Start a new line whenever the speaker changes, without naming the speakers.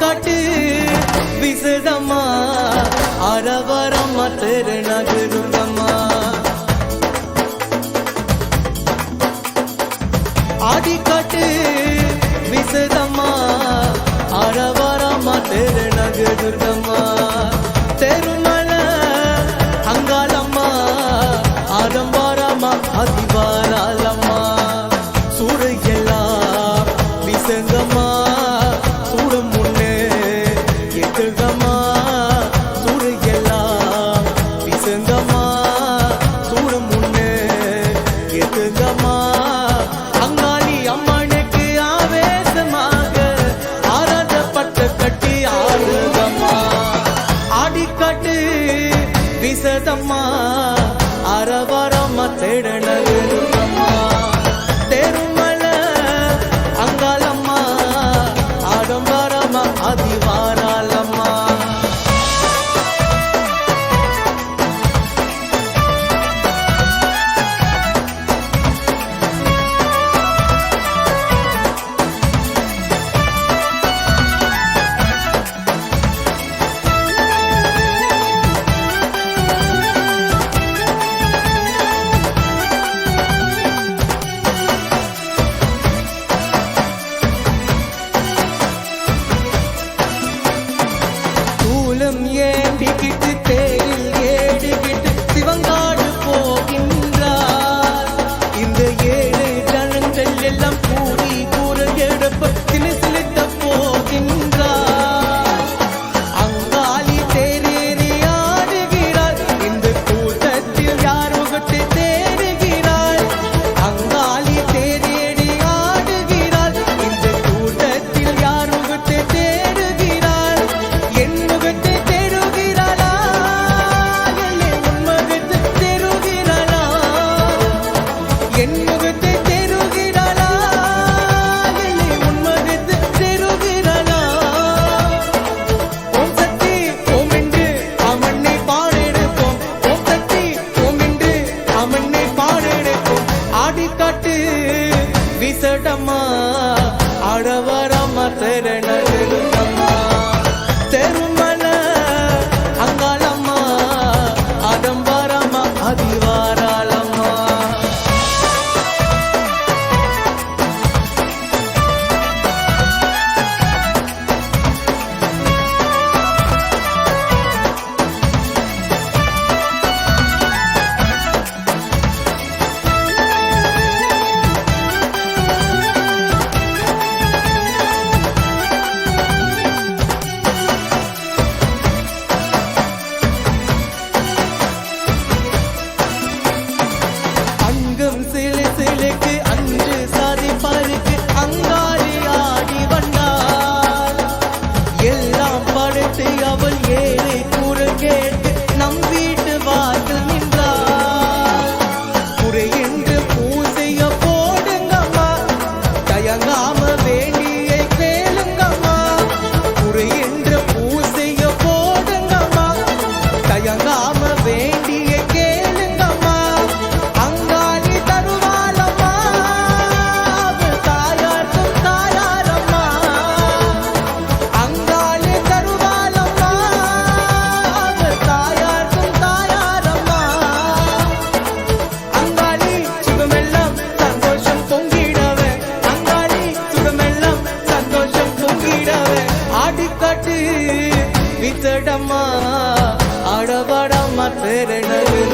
காட்டு. விசதமா அரவரமா தெரு நகருங்கம்மா ஆடி காட்டு விசதம்மா அரவரமா தெரு நகருங்கம்மா தெருமல அங்காளம்மா ஆடம்பாரமா அதிபாராலம்மா சூடு எல்லாம் விசங்கம்மா. எத்துகமா பெருணவில்